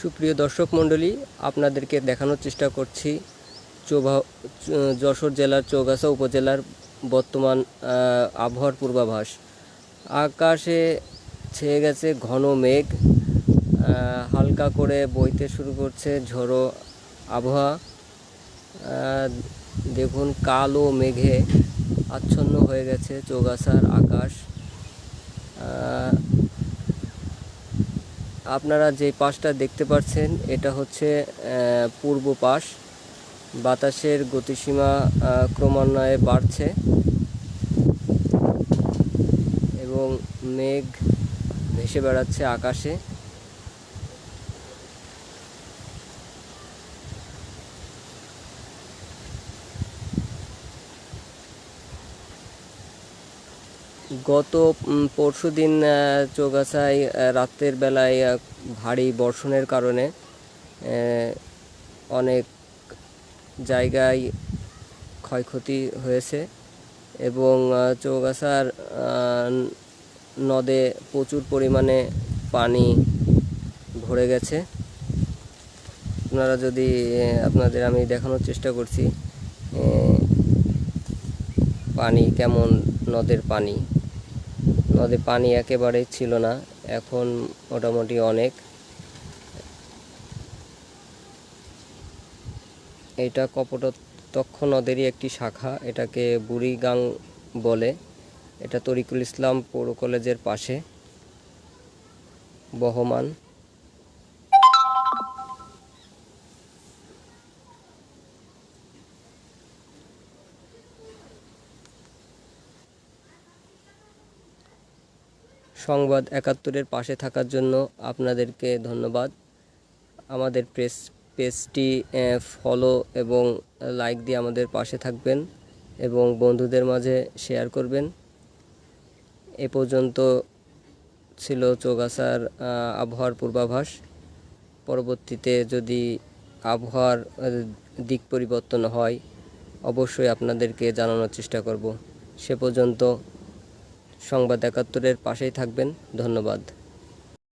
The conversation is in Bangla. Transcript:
সুপ্রিয় দর্শক মণ্ডলী, আপনাদেরকে দেখানোর চেষ্টা করছি চৌভা, যশোর জেলার চৌগাছা উপজেলার বর্তমান আবহাওয়ার পূর্বাভাস। আকাশে ছেয়ে গেছে ঘন মেঘ হালকা করে বইতে শুরু করছে ঝোড়ো আবহাওয়া। দেখুন কালো মেঘে আচ্ছন্ন হয়ে গেছে চৌগাছার আকাশ। আপনারা যে পাশটা দেখতে পাচ্ছেন, এটা হচ্ছে পূর্ব পাশ। বাতাসের গতিসীমা ক্রমান্বয়ে বাড়ছে। এবং মেঘ ভেসে বেড়াচ্ছে আকাশে। গত পরশু দিন চৌগাছায় রাতের বেলায় ভারী বর্ষণের কারণে অনেক জায়গায় ক্ষয়ক্ষতি হয়েছে এবং চৌগাছার নদে প্রচুর পরিমাণে পানি ভরে গেছে। আপনারা যদি আপনাদের আমি দেখানোর চেষ্টা করছি পানি কেমন, নদের পানি। নদে পানি একেবারেই ছিল না, এখন মোটামুটি অনেক। এটা কপটতক্ষ নদেরই একটি শাখা, এটাকে বুড়িগাং বলে। এটা তরিকুল ইসলাম পৌর কলেজের পাশে। বহমান। সংবাদ একাত্তরের পাশে থাকার জন্য আপনাদেরকে ধন্যবাদ। আমাদের প্রেস পেজটি ফলো এবং লাইক দিয়ে আমাদের পাশে থাকবেন এবং বন্ধুদের মাঝে শেয়ার করবেন। এ পর্যন্ত ছিল চৌগাছার আবহাওয়ার পূর্বাভাস। পরবর্তীতে যদি আবহাওয়ার দিক পরিবর্তন হয়, অবশ্যই আপনাদেরকে জানানোর চেষ্টা করব। সে পর্যন্ত সংবাদ একাত্তরের পাশেই থাকবেন। ধন্যবাদ।